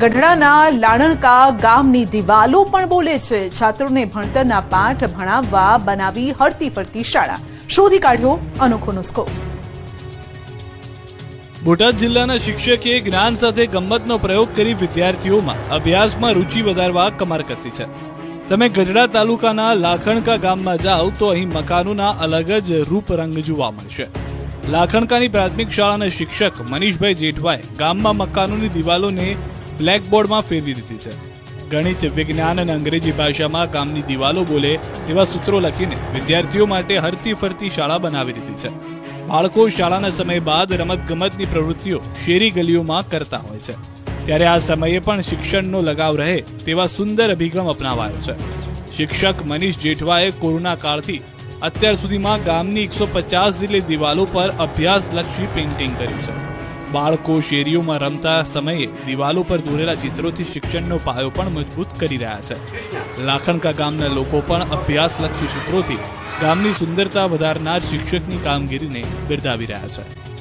ગઢડાના લાણણકા ગામની દિવાલો પણ બોલે છે. છાત્રોને ભણતરના પાઠ ભણાવવા બનાવી હળતી ફરતી શાળા. શોધી કાઢ્યો અનોખો નુસ્ખો. બોટાદ જિલ્લાના શિક્ષકે જ્ઞાન સાથે ગમ્મતનો પ્રયોગ કરી વિદ્યાર્થીઓમાં અભ્યાસમાં રુચિ વધારવા કમર કસી છે. તમે ગઢડા તાલુકાના લાખણકા ગામમાં જાઓ તો અહીં મકાનોના અલગ જ રૂપ રંગ જોવા મળશે. લાખણકાની પ્રાથમિક શાળાના શિક્ષક મનીષભાઈ જેઠવાએ ગામમાં મકાનોની દિવાલોને બ્લેકબોર્ડમાં ફેરવી દીધી છે. ગણિત, વિજ્ઞાન અને અંગ્રેજી ભાષામાં ગામની દિવાલો બોલે તેવા સૂત્રો લખીને વિદ્યાર્થીઓ માટે હરતી ફરતી શાળા બનાવી દીધી છે. બાળકો શાળાના સમય બાદ રમતગમતની પ્રવૃત્તિઓ શેરી ગલીઓમાં કરતા હોય છે. ત્યારે આ સમયે પણ શિક્ષણનો લગાવ રહે તેવા સુંદર અભિગમ અપનાવાયો છે. શિક્ષક મનીષ જેઠવાએ કોરોના કાળથી અત્યાર સુધીમાં ગામની એકસો પચાસ જેટલી દિવાલો પર અભ્યાસલક્ષી પેઇન્ટિંગ કર્યું છે. બાળકો શેરીઓમાં રમતા સમયે દિવાલો પર દોરેલા ચિત્રોથી શિક્ષણનો પાયો પણ મજબૂત કરી રહ્યા છે. લાખણકા ગામના લોકો પણ અભ્યાસલક્ષી સૂત્રોથી ગામની સુંદરતા વધારનાર શિક્ષકની કામગીરીને બિરદાવી રહ્યા છે.